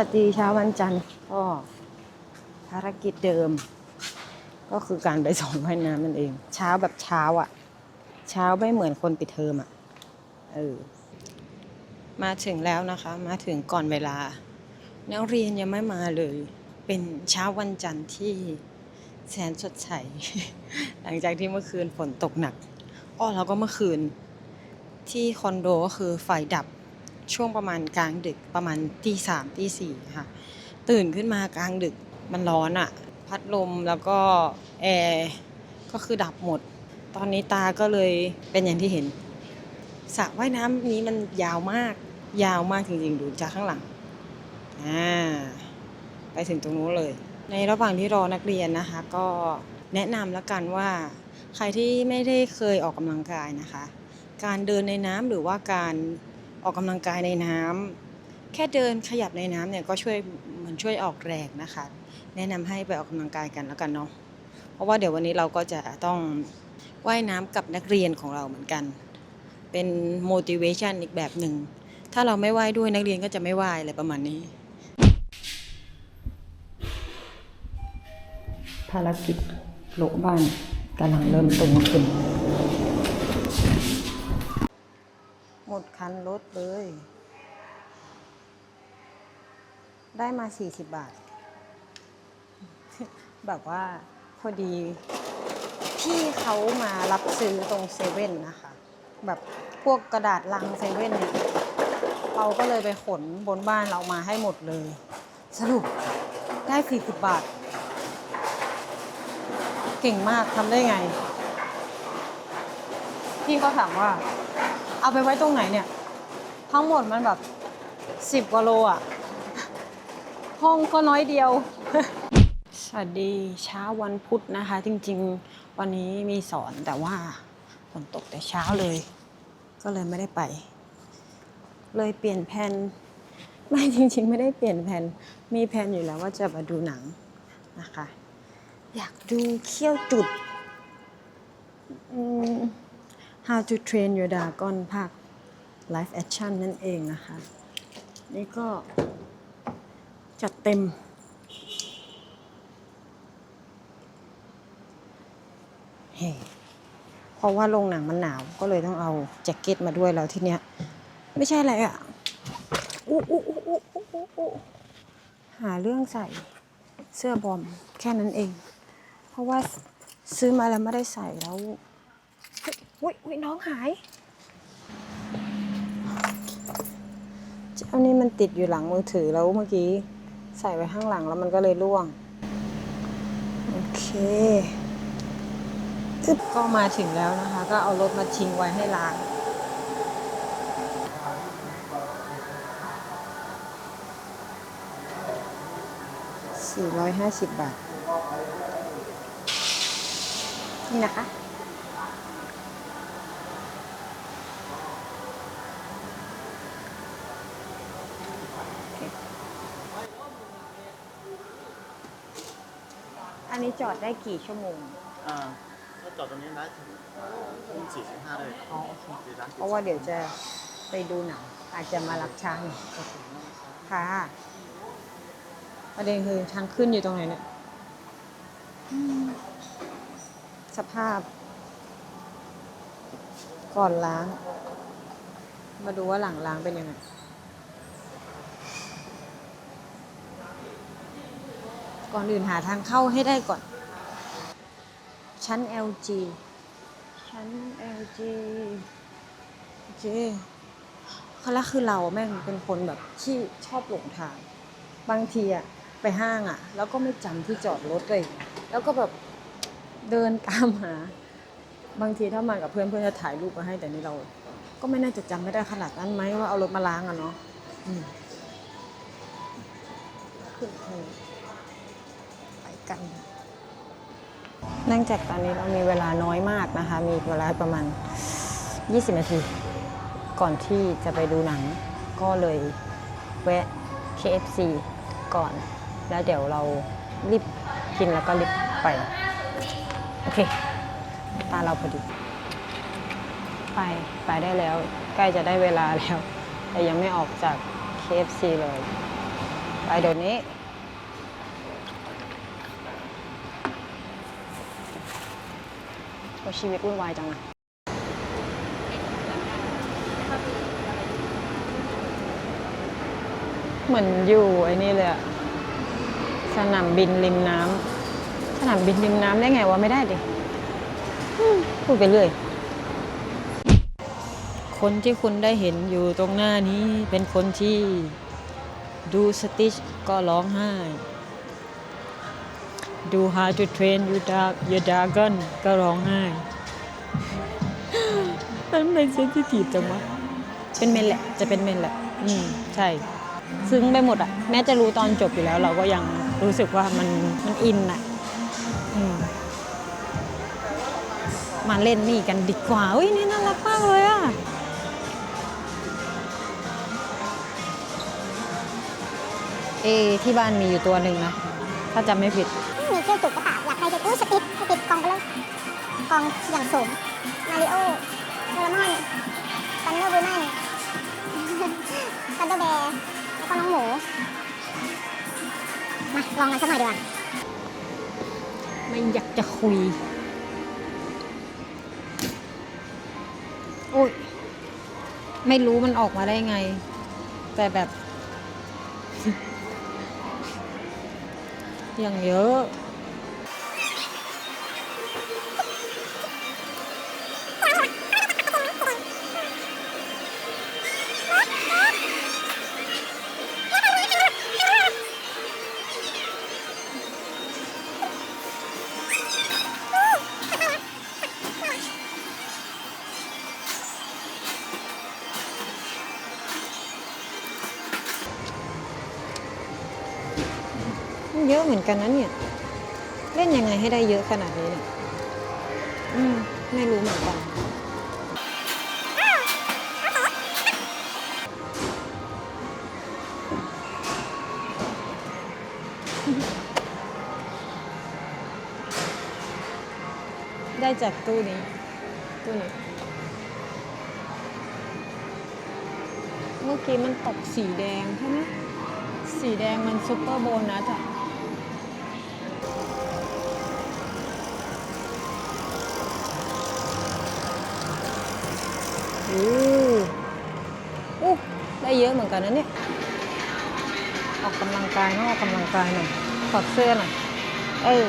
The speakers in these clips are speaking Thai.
สวัสดีเช้าวันจันทร์ก็ภารกิจเดิม ก็คือการไปสอนว่ายน้ำนั่นเอง เช้าแบบเช้าอะ่ะ เช้าไม่เหมือนคนปิดเทอมอะ่ะเออมาถึงแล้วนะคะ มาถึงก่อนเวลา นักเรียนยังไม่มาเลย เป็นเช้าวันจันทร์ที่แสนสดใส หลังจากที่เมื่อคืนฝนตกหนักอ้อแล้วก็เมื่อคืนที่คอนโดก็คือไฟดับ ช่วงประมาณกลางดึกประมาณตีสามตีสี่ค่ะ ตื่นขึ้นมากลางดึกมันร้อนอะ่ะ พัดลมแล้วก็แอร์ก็คือดับหมด ตอนนี้ตาก็เลยเป็นอย่างที่เห็นสระว่ายน้ำนี้มันยาวมาก ยาวมากจริงๆ ดูจากข้างหลังอ่าไปถึงตรงนู้นเลย ในระหว่างที่รอนักเรียนนะคะ ก็แนะนำแล้วกันว่า ใครที่ไม่ได้เคยออกกำลังกายนะคะ การเดินในน้ำหรือว่าการ ออกกำลังกายในน้ำแค่เดินขยับในน้ำเนี่ยก็ช่วยเหมันช่วยออกแรงนะคะ แนะนำให้ไปออกกำลังกายกันแล้วกันเนาะเพราะว่าเดี๋ยววันนี้เราก็จะต้องว่ายน้ำกับนักเรียนของเราเหมือนกัน เป็น motivation อีกแบบหนึ่ง ถ้าเราไม่ว่ายด้วยนักเรียนก็จะไม่ว่ายอะไรประมาณนี้ ภารกิจโลกบ้านกำลังเริ่มต้นขึ้น หมดคันรถเลย ได้มา 40 บาท แบบว่าพอดีพี่เขามารับซื้อตรงเซเว่นนะคะ แบบพวกกระดาษลังเซเว่นเนี่ย เราก็เลยไปขนบนบ้านเรามาให้หมดเลย สรุปได้ 40 บาท เก่งมากทำได้ไง พี่ก็ถามว่า เอาไปไว้ตรงไหนเนี่ย ทั้งหมดมันแบบสิบกว่าโลอะห้องก็น้อยเดียว สวัสดีเช้าวันพุธนะคะ จริงๆ วันนี้มีสอนแต่ว่าฝนตกแต่เช้าเลย ก็เลยไม่ได้ไป เลยเปลี่ยนแผนไม่จริง ๆ ไม่ได้เปลี่ยนแผนมีแผนอยู่แล้วว่าจะมาดูหนังนะคะ อยากดูเขี้ยวจุด How to Train Your Dragon ภาค Live Action นั่นเองนะคะ นี่ก็จัดเต็ม เฮ้เพราะว่าโรงหนังมันหนาว ก็เลยต้องเอาแจ็คเก็ตมาด้วยแล้วทีเนี้ย ไม่ใช่อะไรอะอู้อู้อู้อู้อู้อู้อู้หาเรื่องใส่เสื้อบอมแค่นั้นเอง เพราะว่าซื้อมาแล้วไม่ได้ใส่แล้วอุ้ยอุ้ยน้องหาย เจ้านี่มันติดอยู่หลังมือถือแล้วเมื่อกี้ ใส่ไว้ข้างหลังแล้วมันก็เลยร่วง โอเคก็มาถึงแล้วนะคะ ก็เอารถมาทิ้งไว้ให้ล้าง450 บาท นี่นะคะ จอดได้กี่ชั่วโมง อ่าถ้าจอดตรงนี้ได้ถึงทุ่มสี่สิบห้าเลยอ๋อโอเคสี่ร้านเพราะว่าเดี๋ยวจะไปดูหนังอาจจะมารับช้างหน่อยค่ะ ประเด็นคือทางขึ้นอยู่ตรงไหนเนี่ยอืมสภาพ ก่อนล้าง มาดูว่าหลังล้างเป็นยังไง ก่อนอื่นหาทางเข้าให้ได้ก่อน ชั้น LG ชั้น LG โอเคคือแล้วคือเราแม่งเป็นคนแบบที่ชอบหลงทาง บางทีอะไปห้างอะแล้วก็ไม่จำที่จอดรถเลย แล้วก็แบบเดินตามหา บางทีถ้ามากับเพื่อนเพื่อนจะถ่ายรูปมาให้แต่นี่เรา ก็ไม่น่าจะจำไม่ได้ขนาดนั้นไหมว่าเอารถมาล้างอะเนาะอืมขึ้นเถอะไป กันเนื่องจากตอนนี้เรามีเวลาน้อยมากนะคะ มีเวลาประมาณ 20 นาที ก่อนที่จะไปดูหนัง ก็เลยแวะ KFC ก่อน แล้วเดี๋ยวเรารีบกินแล้วก็รีบไป โอเค ตาเราพอดี ไป ไปได้แล้ว ใกล้จะได้เวลาแล้ว แต่ยังไม่ออกจาก KFC เลย ไปเดี๋ยวนี้ โอ้ชีวิตวุ่นวายจังนะเหมือนอยู่ไอ้นี่เลยอะสนามบินริมน้ำสนามบินริมน้ำได้ไงวะไม่ได้ดิอืมพูดไปเรื่อย คนที่คุณได้เห็นอยู่ตรงหน้านี้เป็นคนที่ดูสติชก็ร้องไห้ ดู How to Train Your Dog Your Dragon ก็ร้องไห้ มันเป็นเซนซิทีฟจังวะเป็นเมนแหละ จะเป็นเมนแหละ อืม ใช่ ซึ้งไปหมดอะแม้จะรู้ตอนจบอยู่แล้ว เราก็ยังรู้สึกว่ามันมันอินอะอืม มาเล่นนี่กันดีกว่าอุ้ยนี่น่ารักมากเลยอะเอที่บ้านมีอยู่ตัวหนึ่งนะ ถ้าจำไม่ผิดมี เครื่องจุกกระต่าอยากใครจะกู้สติ๊กสติ๊กกองไปเลยกองอย่างสูงมาริโอโดเรมอนซันเนอร์บูแมนซันเดอร์แบร์แล้วก็น้องหมู มาลองกันสักหน่อยดีกว่าไม่อยากจะคุย โอ้ย ไม่รู้มันออกมาได้ไง แต่แบบอย่างเยอะ เหมือนกันนะเนี่ย เล่นยังไงให้ได้เยอะขนาดนี้เนี่ยอืมไม่รู้เหมือนกันได้จากตู้นี้ตู้นี้ เมื่อกี้มันตกสีแดงใช่ไหมสีแดงมันซุปเปอร์โบนัสอะ อนกันนะเนี่ย ออกกำลังกายเนอะออกกำลังกายหน่อยถอดเสื้อหน่อย เออ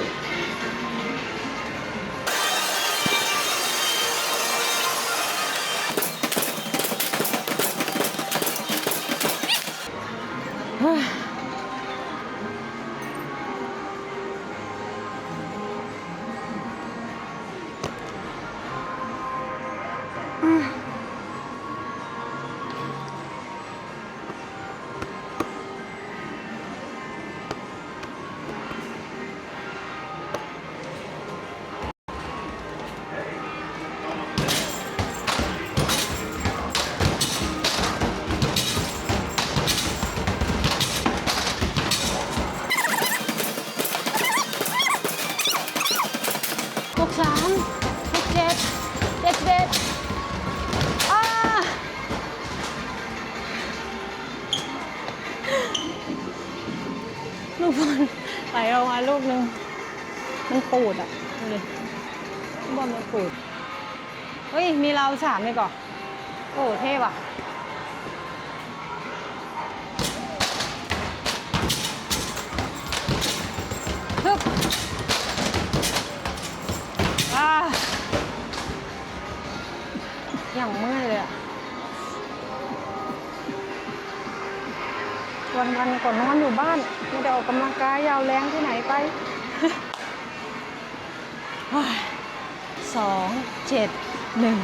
ปูดอะดูดิลูกบอลมันปูดเฮ้ย มีเราสามเลยก่อนโอ้เท่ว่ะฮึบอ่าอย่างเมื่อยเลยอะวันวันๆก่อนนอนอยู่บ้านไม่ได้ออกกำลังกายยาวแรงที่ไหนไป สองเจ็ดหนึ่ง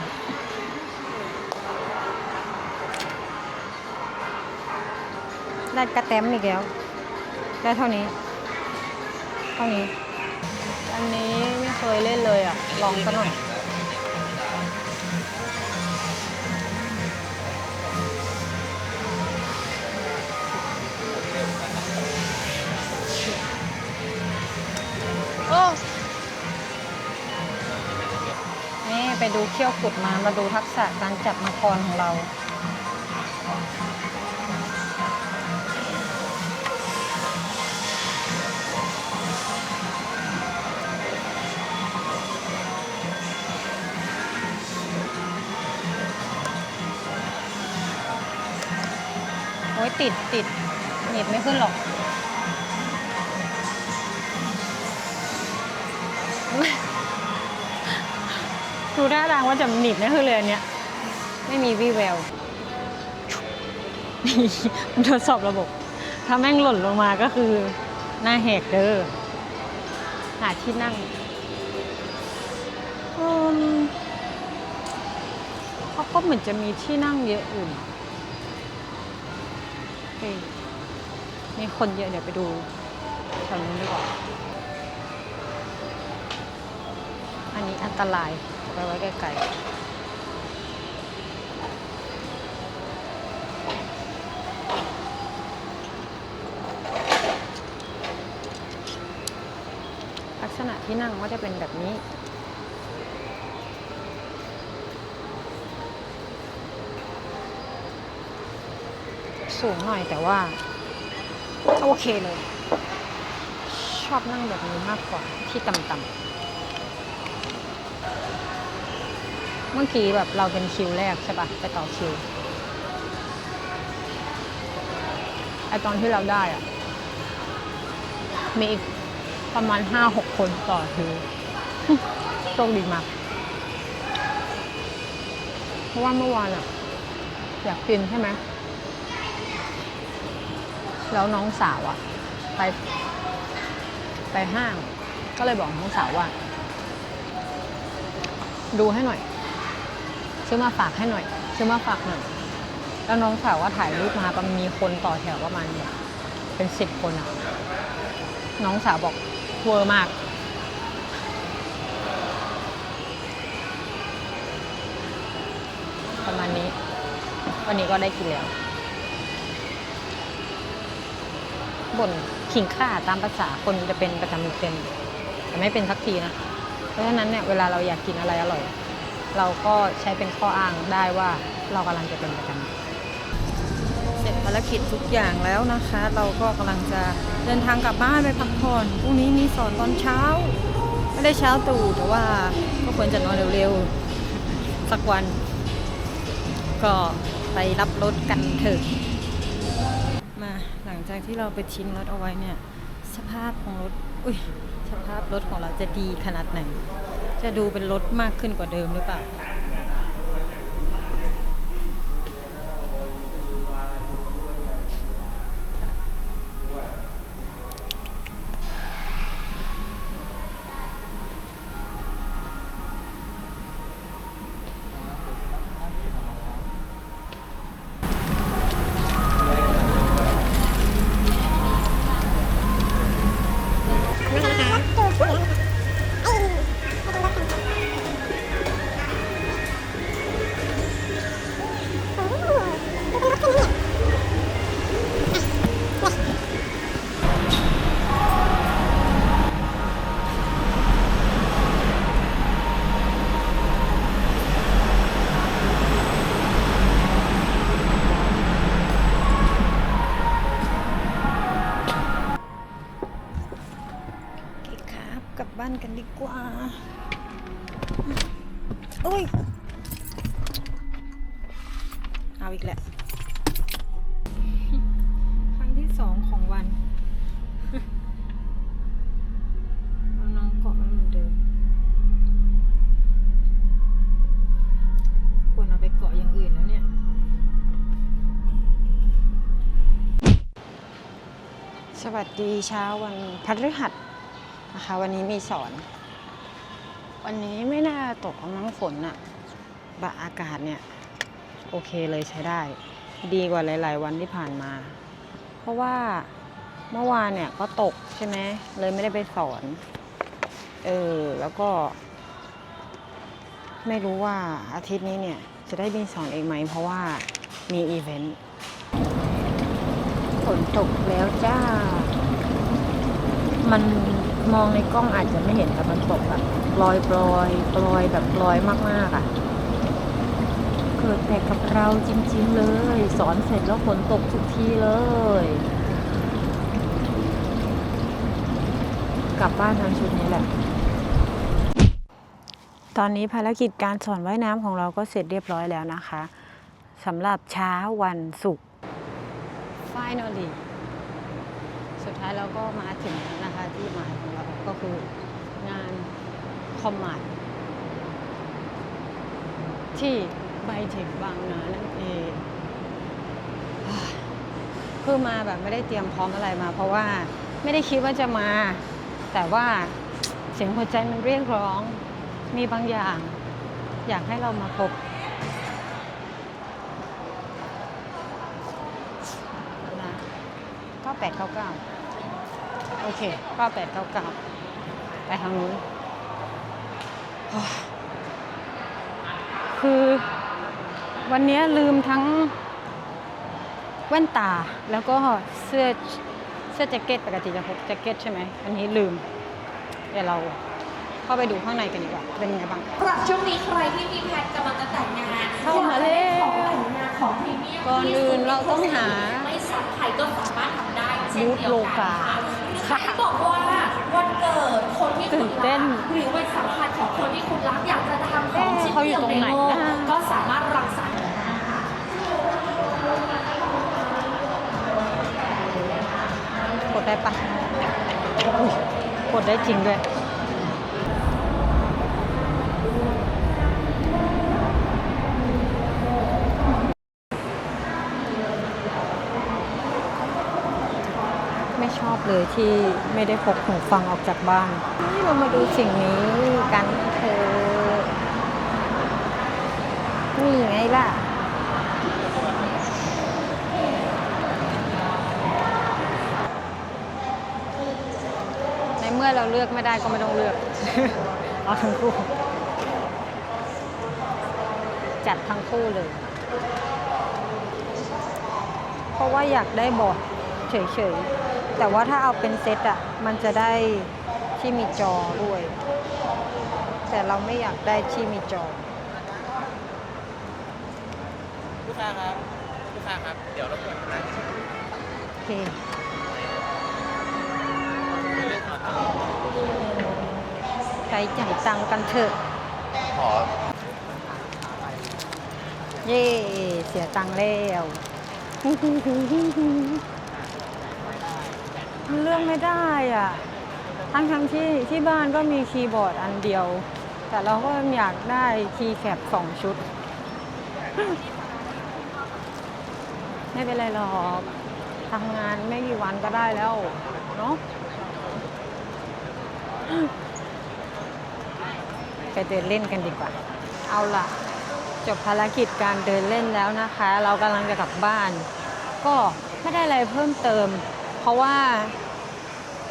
ได้กระแตมอีกแล้ว ได้เท่านี้ เท่านี้ อันนี้ไม่เคยเล่นเลยอะ ลองซะหน่อย ไปดูเขี้ยวขุดมา มาดูทักษะการจับมังกรของเรา โอ้ยติดติดหนีบไม่ขึ้นหรอก ดูท่าทางว่าจะหนีบไม่ขึ้นเลยอันเนี้ยไม่มีวี่แววนี่มันทดสอบระบบ ถ้าแม่งหล่นลงมาก็คือหน้าแหกเด้อหาที่นั่งอืมเขาก็เหมือนจะมีที่นั่งเยอะอื่นโอเคมีคนเยอะเดี๋ยวไปดูแถวนู้นดีกว่า อันนี้อันตราย ไปไว้ไกลๆลักษณะที่นั่งก็จะเป็นแบบนี้สูงหน่อยแต่ว่าโอเคเลย ชอบนั่งแบบนี้มากกว่าที่ต่ำๆ เมื่อกี้แบบเราเป็นคิวแรกใช่ปะไปต่อคิวไอตอนที่เราได้อะมีอีกประมาณห้าหกคนต่อคิวโชคดีมาก เพราะว่าเมื่อวานอะอยากกินใช่ไหมแล้วน้องสาวอะไป ไปห้าง ก็เลยบอกน้องสาวว่า ดูให้หน่อย ซื้อมาฝากให้หน่อย ซื้อมาฝากหน่อย แล้วน้องสาวว่าถ่ายรูปมาประมาณมีคนต่อแถวประมาณแบบเป็นสิบคนอะน้องสาวบอกเวอร์มาก ประมาณนี้ วันนี้ก็ได้กินแล้วบ่นขิงข่าตามภาษาคนจะเป็นประจำเป็นแต่ไม่เป็นสักทีนะ เพราะฉะนั้นเนี่ยเวลาเราอยากกินอะไรอร่อย เราก็ใช้เป็นข้ออ้างได้ว่าเรากำลังจะเป็นประจำเสร็จภารกิจทุกอย่างแล้วนะคะ เราก็กำลังจะเดินทางกลับบ้านไปพักผ่อนพรุ่งนี้มีสอนตอนเช้า ไม่ได้เช้าตู่แต่ว่าก็ควรจะนอนเร็วๆ สักวัน ก็ไปรับรถกันเถอะมาหลังจากที่เราไปทิ้งรถเอาไว้เนี่ย สภาพของรถอุ้ยสภาพรถของเราจะดีขนาดไหน จะดูเป็นรถมากขึ้นกว่าเดิมหรือเปล่า เอาอีกแล้วครั้งที่สองของวันเอน้องเกาะไว้เหมือนเดิมควรเอาไปเกาะอย่างอื่นแล้วเนี่ยสวัสดีเช้าวันพฤหัสนะคะ วันนี้มีสอน วันนี้ไม่น่าตกมั้งฝนอะบะอากาศเนี่ย โอเคเลยใช้ได้ ดีกว่าหลาย ๆ วันที่ผ่านมา เพราะว่าเมื่อวานเนี่ยก็ตกใช่ไหมเลยไม่ได้ไปสอน เออ แล้วก็ ไม่รู้ว่าอาทิตย์นี้เนี่ย จะได้มีสอนเองไหม เพราะว่ามีอีเวนต์ฝนตกแล้วจ้า มันมองในกล้องอาจจะไม่เห็นแต่มันตกแบบลอยปลอยปลอยแบบปลอยมากๆอะ กิดแต่กับเราจริง ๆ เลย สอนเสร็จแล้วฝนตกทุกทีเลย กลับบ้านทางชุดนี้แหละ ตอนนี้ภารกิจการสอนว่ายน้ำของเราก็เสร็จเรียบร้อยแล้วนะคะสำหรับเช้าวันศุกร์ finally สุดท้ายเราก็มาถึงแล้วนะคะที่หมายของเราก็คืองานคอมมาดที่ ไบเทคบางนานั่นเองคือมาแบบไม่ได้เตรียมพร้อมอะไรมา เพราะว่าไม่ได้คิดว่าจะมา แต่ว่าเสียงหัวใจมันเรียกร้อง มีบางอย่าง อยากให้เรามาพบนะ9899โอเค9899ไปทางนู้นโอ้ยคือ วันนี้ลืมทั้งแว่นตาแล้วก็เสื้อเสื้อแจ็คเก็ตปกติจะพกแจ็คเก็ตใช่ไหมอันนี้ลืม เดี๋ยวเราเข้าไปดูข้างในกันดีกว่า เป็นยังไงบ้างสำหรับช่วงนี้ใครที่มีแพลนกำลังจะแต่งงานเข้ามาเลยของแต่งงานของพรีเมียมก่อนอื่นเราต้องหาไม่ซ้ำใครก็สามารถทำได้เช่นบูธเดียวโลกักานค่ะใครบอกว่าวันเกิดคนที่ตื่คุณนเต้รันกหรือวันสำคัญของคนที่คุณรักอยากจะทำของเอ๊ะชิ้นเขาอยู่เดียวตรงในไหนโลกนะก็สามารถรัง ได้ปะกดได้จริงด้วยไม่ชอบเลยที่ไม่ได้พกหูฟังออกจากบ้านเรามาดูสิ่งนี้กันเถอนี่ไงล่ะ ในเมื่อเราเลือกไม่ได้ก็ไม่ต้องเลือก เอาทั้งคู่ จัดทั้งคู่เลย เพราะว่าอยากได้บอร์ดเฉยๆ แต่ว่าถ้าเอาเป็นเซตอะมันจะได้ที่มีจอด้วย แต่เราไม่อยากได้ที่มีจอ ลูกค้าครับ ลูกค้าครับ เดี๋ยวรบกวนนะโอเค ไปจ่ายตังค์กันเถอะ ขอเย่เสียตังค์แล้ว มันเลือกไม่ได้อะ ทั้งทั้งๆที่ที่บ้านก็มีคีย์บอร์ดอันเดียว แต่เราก็อยากได้คีย์แคปสองชุด ไม่เป็นไรหรอกทำงานไม่กี่วันก็ได้แล้ว เนาะ ไปเดินเล่นกันดีกว่า เอาล่ะ จบภารกิจการเดินเล่นแล้วนะคะ เรากำลังจะกลับบ้าน ก็ไม่ได้อะไรเพิ่มเติม เพราะว่า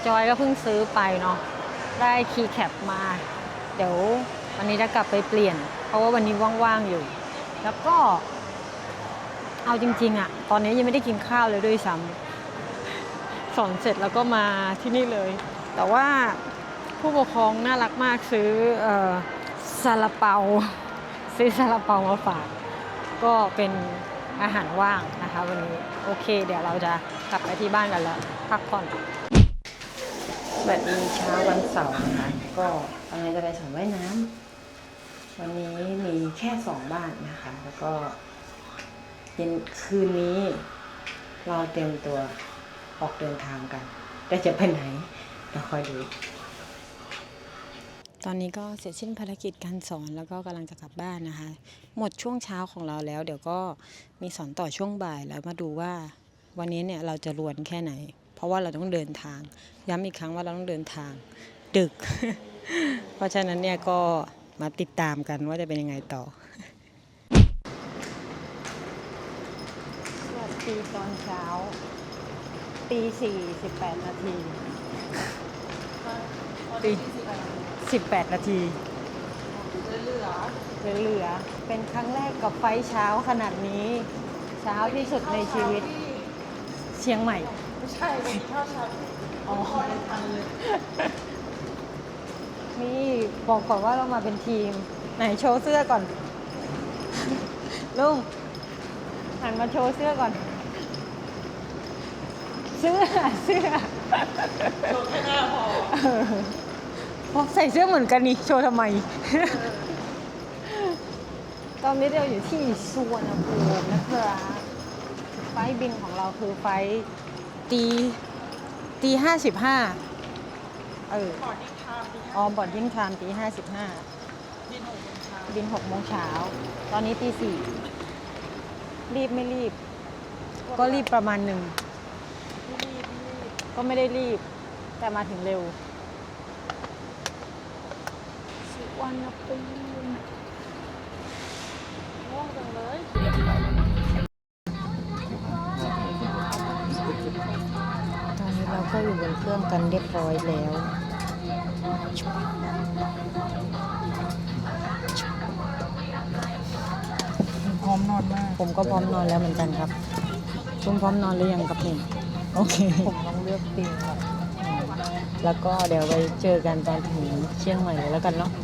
จอยก็เพิ่งซื้อไปเนาะได้คีย์แคปมา เดี๋ยววันนี้จะกลับไปเปลี่ยน เพราะว่าวันนี้ว่างๆอยู่ แล้วก็ เอาจริง ๆอะตอนนี้ยังไม่ได้กินข้าวเลยด้วยซ้ำสอนเสร็จแล้วก็มาที่นี่เลย แต่ว่า ผู้ปกครองน่ารักมากซื้ออซาลาเปา ซื้อซาลาเปามาฝาก ก็เป็นอาหารว่างนะคะวันนี้ โอเค เดี๋ยวเราจะกลับไปที่บ้านกันแล้ว พักผ่อนแบบนี้เช้าวันเสาร์นะคะก็กำลังจะไปสอนว่ายน้ำวันนี้มีแค่สองบ้านนะคะ แล้วก็เย็นคืนนี้ เราเตรียมตัวออกเดินทางกัน แต่จะไปไหนเดี๋ยวคอยดู ตอนนี้ก็เสร็จสิ้นภารกิจการสอนแล้วก็กำลังจะกลับบ้านนะคะ หมดช่วงเช้าของเราแล้ว เดี๋ยวก็มีสอนต่อช่วงบ่ายแล้วมาดูว่าวันนี้เนี่ยเราจะรวนแค่ไหน เพราะว่าเราต้องเดินทาง ย้ำอีกครั้งว่าเราต้องเดินทาง ดึก เพราะฉะนั้นเนี่ยก็มาติดตามกันว่าจะเป็นยังไงต่อสวัสดีตอนเช้าตีสี่สิบแปดนาทีตีสิบแปด นาที เหลือเหลือๆเป็นครั้งแรกกับไฟท์เช้าขนาดนี้ เช้าที่สุดในชีวิตเชียงใหม่ ไม่ใช่เป็นข้าวเช้าที่อ๋อคอยทันเลยนี่บอกก่อนว่าเรามาเป็นทีม ไหนโชว์เสื้อก่อน ลุงหันมาโชว์เสื้อก่อน เสื้อเสื้อโชว์แค่หน้าพอเออ พอใส่เสื้อเหมือนกันนี่ โชว์ทำไม ตอนนี้เราอยู่ที่สุวรรณภูมินะครับไฟล์บินของเราคือไฟล์ตีตีห้าสิบห้าเออ ก่อนที่ทามที่อ๋อบอดยิ่งไทม์ตีห้าสิบห้าดินหกโมงเช้าบินหกโมงเช้า ตอนนี้ตีสี่รีบไม่รีบ ก็รีบประมาณหนึ่ง รีบรีบก็ไม่ได้รีบ แต่มาถึงเร็ว สุ วรรณภูมิง่วงจังเลยตอนนี้เราก็อยู่บนเครื่องกันเรียบร้อยแล้วพร้อมนอนมาก ผมก็พร้อมนอนแล้วเหมือนกันครับคุณพร้อมนอนหรือยังครับนี่โอเค ผมต้องเลือกเพลงก่อนแล้วก็เดี๋ยวไปเจอกันตอนถึงเชียงใหม่เลยแล้วกันเนาะไ